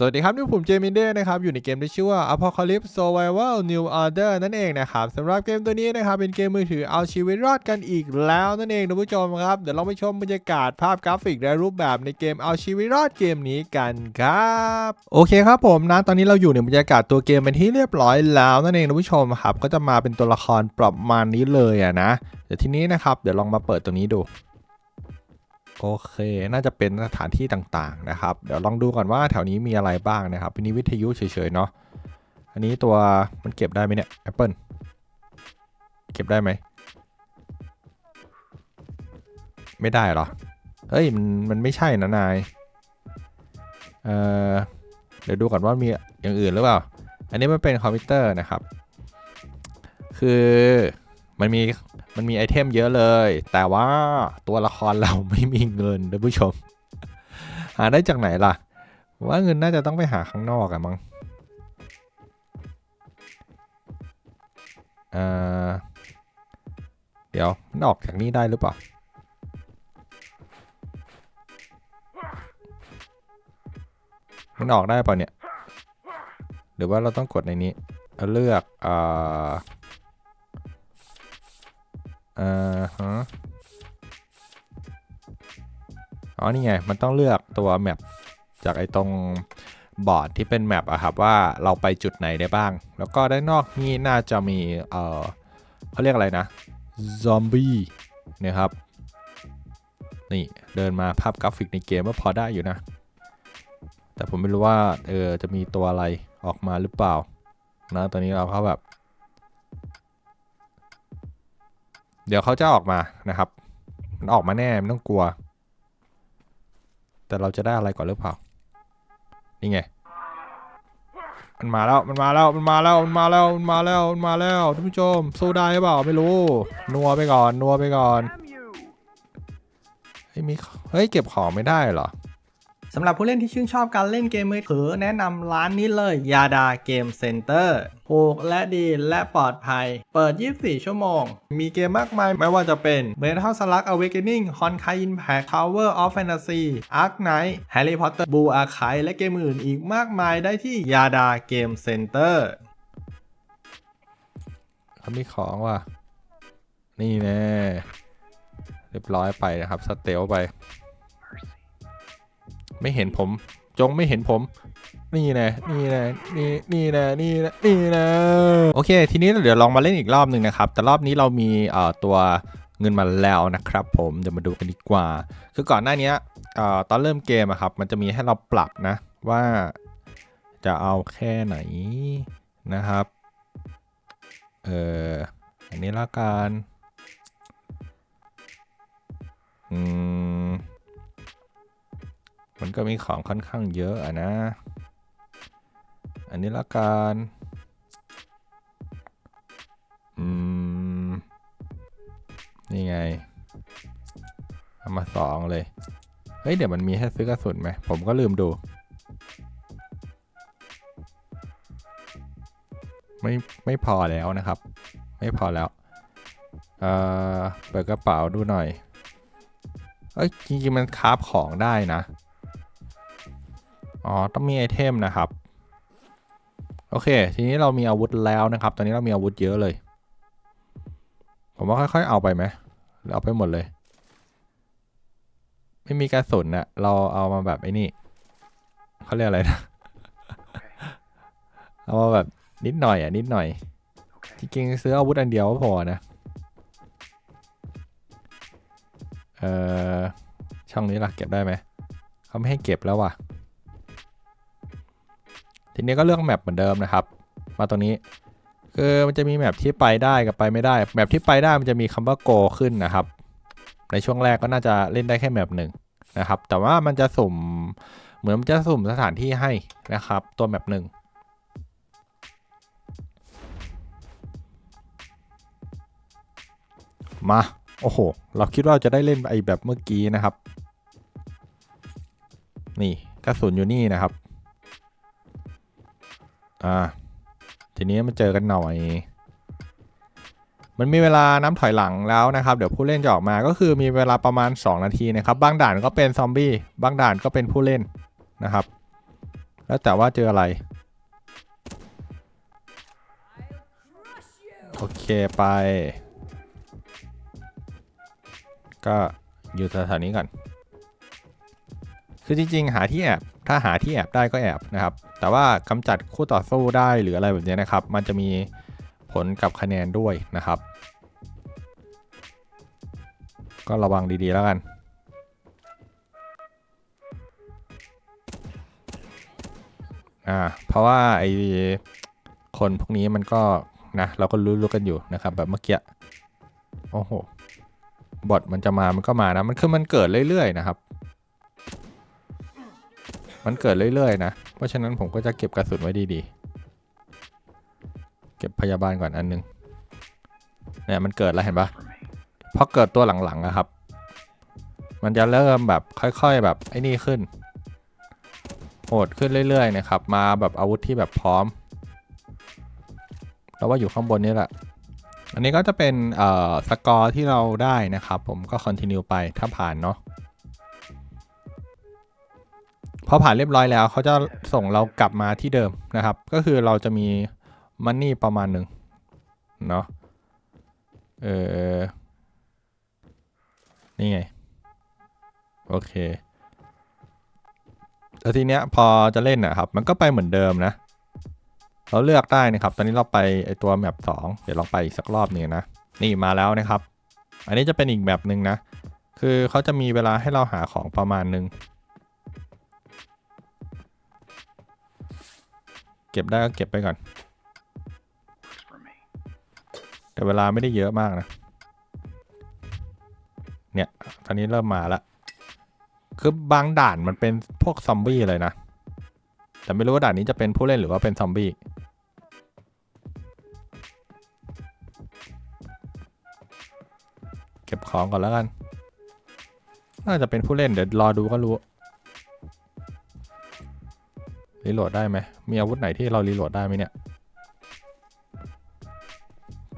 สวัสดีครับนี่ผมเจมินเดนะครับอยู่ในเกมที่ชื่อว่า Apocalypse Survival New Order นั่นเองนะครับสำหรับเกมตัวนี้นะครับเป็นเกมมือถือเอาชีวิตรอดกันอีกแล้วนั่นเองท่านผู้ชมครับเดี๋ยวเราไปชมบรรยากาศภาพกราฟิกและรูปแบบในเกมเอาชีวิตรอดเกมนี้กันครับโอเคครับผมนะตอนนี้เราอยู่ในบรรยากาศตัวเกมเป็นที่เรียบร้อยแล้วนั่นเองท่านผู้ชมครับก็จะมาเป็นตัวละครประมาณนี้เลยอะนะเดี๋ยวทีนี้นะครับเดี๋ยวลองมาเปิดตัวนี้ดู โอเค น่าจะเป็นสถานที่ต่างๆนะครับ เดี๋ยวลองดูก่อนว่าแถวนี้มีอะไรบ้างนะครับอันนี้วิทยุเฉยๆเนาะ อันนี้ตัวมันเก็บได้ไหมเนี่ยแอปเปิลเก็บได้ไหม ไม่ได้หรอ เฮ้ย มันมันไม่ใช่นะนาย เอ่อ เดี๋ยวดูก่อนว่ามีอย่างอื่นหรือเปล่า อันนี้มันเป็นคอมพิวเตอร์นะครับ คือ มันมีมันมีไอเทมเยอะเลย แต่ว่าตัวละครเราไม่มีเงินท่านผู้ชม หาได้จากไหนล่ะ ว่าเงินน่าจะต้องไปหาข้างนอกอะมั้งเอ่อเดี๋ยวมันออกจากนี่ได้หรือเปล่ามันออกได้เปล่าเนี่ย หรือว่าเราต้องกดในนี้ เลือกอ่อเอ่อฮะอ๋อนี่ไง มันต้องเลือกตัวแมปจากไอ้ตรงบอร์ดที่เป็นแมปอะครับว่าเราไปจุดไหนได้บ้าง แล้วก็ด้านนอกนี่น่าจะมีเออเขาเรียกอะไรนะซอมบี้นะครับ นี่เดินมาภาพกราฟิกในเกมว่าพอได้อยู่นะ แต่ผมไม่รู้ว่าเออจะมีตัวอะไรออกมาหรือเปล่านะตอนนี้เราก็แบบ เดี๋ยวเขาจะออกมานะครับ มันออกมาแน่ไม่ต้องกลัว แต่เราจะได้อะไรก่อนหรือเปล่า นี่ไง มันมาแล้ว มันมาแล้ว มันมาแล้ว มันมาแล้ว มันมาแล้ว มันมาแล้วท่านผู้ชมสู้ได้หรือเปล่าไม่รู้ นัวไปก่อน นัวไปก่อน เฮ้ยมี เฮ้ยเก็บของไม่ได้เหรอำหรับผู้เล่นที่ชื่นชอบการเล่นเกมมือถือแนะนำร้านนี้เลยยาดาเกมเซ็นเตอร์ถูกและดีและปลอดภัย เปิด 24 ชั่วโมง มีเกมมากมายไม่ว่าจะเป็น Metal Slug Awakening Honkai Impact Tower of Fantasy Ark Knight Harry Potter Blue Archive และเกมอื่นอีกมากมายได้ที่ยาดาเกมเซ็นเตอร์เขามีของว่ะ นี่แน่เรียบร้อยไปนะครับ สเตลไป ไม่เห็นผม จงไม่เห็นผม นี่น่นี่น่นี่นี่น่นี่น่นี่น่โอเค ทีนี้เดี๋ยวลองมาเล่นอีกรอบหนึ่งนะครับ แต่รอบนี้เรามีเอ่อตัวเงินมาแล้วนะครับ ผมเดี๋ยวมาดูกันดีกว่า คือก่อนหน้านี้เอ่อตอนเริ่มเกมอะครับ มันจะมีให้เราปรับนะว่าจะเอาแค่ไหนนะครับ เอออันนี้ละกัน อืมมัน ก็มีของค่อนข้างเยอะอะนะ อันนี้ละกันอืม นี่ไงเอามาสองเลย เฮ้ย เดี๋ยวมันมีให้ซื้อกระสุนไหม ผมก็ลืมดู ไม่ไม่พอแล้วนะครับ ไม่พอแล้ว เอ่อ เปิดกระเป๋าดูหน่อยเอ้ยจริงๆมันคาฟของได้นะ อ๋อ ต้องมีไอเทมนะครับ โอเค ทีนี้เรามีอาวุธแล้วนะครับ ตอนนี้เรามีอาวุธเยอะเลย ผมว่าค่อยๆเอาไปไหมหรือเอาไปหมดเลย ไม่มีกระสุนนะเราเอามาแบบไอ้นี่เขาเรียกอะไรนะ เอามาแบบนิดหน่อยอะนิดหน่อย จริงๆซื้ออาวุธอันเดียวก็พอนะ เอ่อ ช่องนี้ล่ะเก็บได้ไหม เขาไม่ให้เก็บแล้วว่ะ ทีนี้ก็เลือกแมปเหมือนเดิมนะครับ มาตรงนี้คือมันจะมีแมปที่ไปได้กับไปไม่ได้ แมปที่ไปได้มันจะมีคำว่า go ขึ้นนะครับ ในช่วงแรกก็น่าจะเล่นได้แค่แมปหนึ่งนะครับ แต่ว่ามันจะสุ่มเหมือนมันจะสุ่มสถานที่ให้นะครับ ตัวแมปหนึ่งมา โอ้โห เราคิดว่าจะได้เล่นไอแบบเมื่อกี้นะครับ นี่กระสุนอยู่นี่นะครับ อ่า ทีนี้มาเจอกันหน่อย มันมีเวลาน้ำถอยหลังแล้วนะครับ เดี๋ยวผู้เล่นจะออกมาก็คือมีเวลาประมาณ 2 นาทีนะครับ บางด่านก็เป็นซอมบี้ บางด่านก็เป็นผู้เล่นนะครับ แล้วแต่ว่าเจออะไร โอเคไป ก็อยู่สถานีก่อน คือจริงๆ หาที่แอบ ถ้าหาที่แอบได้ก็แอบนะครับ แต่ว่ากำจัดคู่ต่อสู้ได้หรืออะไรแบบนี้นะครับ มันจะมีผลกับคะแนนด้วยนะครับ ก็ระวังดีๆแล้วกันอ่าเพราะว่าไอคนพวกนี้มันก็นะเราก็รู้ๆกันอยู่นะครับ แบบเมื่อกี้โอ้โหบอทมันจะมามันก็มานะมันคือมันเกิดเรื่อยๆนะครับ มันเกิดเรื่อยๆนะ เพราะฉะนั้นผมก็จะเก็บกระสุนไว้ดีๆ เก็บพยาบาลก่อนอันนึง เนี่ยมันเกิดแล้วเห็นปะพอเกิดตัวหลังๆอะครับ มันจะเริ่มแบบค่อยๆแบบไอ้นี่ขึ้น โหดขึ้นเรื่อยๆนะครับ มาแบบอาวุธที่แบบพร้อมแล้วว่าอยู่ข้างบนนี่แหละ อันนี้ก็จะเป็นเอ่อสกอร์ที่เราได้นะครับ ผมก็คอนติเนียไปถ้าผ่านเนาะ พอผ่านเรียบร้อยแล้วเขาจะส่งเรากลับมาที่เดิมนะครับ ก็คือเราจะมีมันนี่ประมาณหนึ่งเนาะเออนี่ไง โอเคแล้วทีเนี้ยพอจะเล่นนะครับ มันก็ไปเหมือนเดิมนะ เราเลือกได้นะครับ ตอนนี้เราไปไอตัวแมปสองเดี๋ยวลองไปอีกสักรอบหนึ่งนะ นี่มาแล้วนะครับ อันนี้จะเป็นอีกแบบหนึ่งนะ คือเขาจะมีเวลาให้เราหาของประมาณหนึ่ง เก็บได้ก็เก็บไปก่อน แต่เวลาไม่ได้เยอะมากนะ เนี่ย ตอนนี้เริ่มมาล้วคือบางด่านมันเป็นพวกซอมบี้เลยนะ แต่ไม่รู้ว่าด่านนี้จะเป็นผู้เล่นหรือว่าเป็นซอมบี้เก็บของก่อนแล้วกัน น่าจะเป็นผู้เล่นเดี๋ยวรอดูก็รู้ รีโหลดได้ไหมมีอาวุธไหนที่เรารีโหลดได้ไหมเนี่ย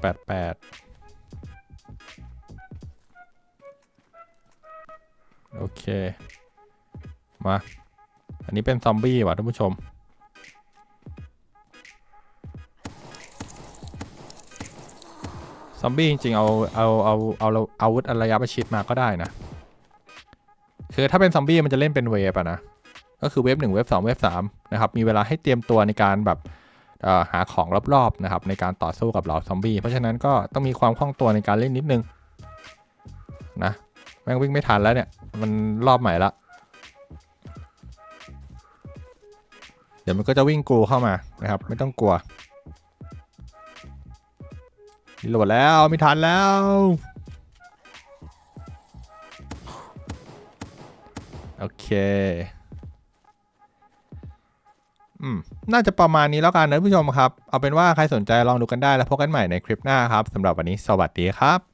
แปดแปดโอเค มา อันนี้เป็นซอมบี้ว่ะท่านผู้ชม ซอมบี้จริงๆ เอา เอา เอา เอาเอาอาวุธระยะประชิดมาก็ได้นะ คือถ้าเป็นซอมบี้มันจะเล่นเป็นเวฟอะนะ ก็คือเวฟหนึ่งเวฟสองเวฟสามนะครับมีเวลาให้เตรียมตัวในการแบบหาของรอบๆนะครับในการต่อสู้กับเหล่าซอมบี้เพราะฉะนั้นก็ต้องมีความคล่องตัวในการเล่นนิดนึงนะแม่งวิ่งไม่ทันแล้วเนี่ย มันรอบใหม่ละเดี๋ยวมันก็จะวิ่งกรูเข้ามานะครับ ไม่ต้องกลัวรีโหลดแล้วไม่ทันแล้ว โอเค อืมน่าจะประมาณนี้แล้วกันนะผู้ชมครับ เอาเป็นว่าใครสนใจลองดูกันได้แล้วพบกันใหม่ในคลิปหน้าครับสำหรับวันนี้สวัสดีครับ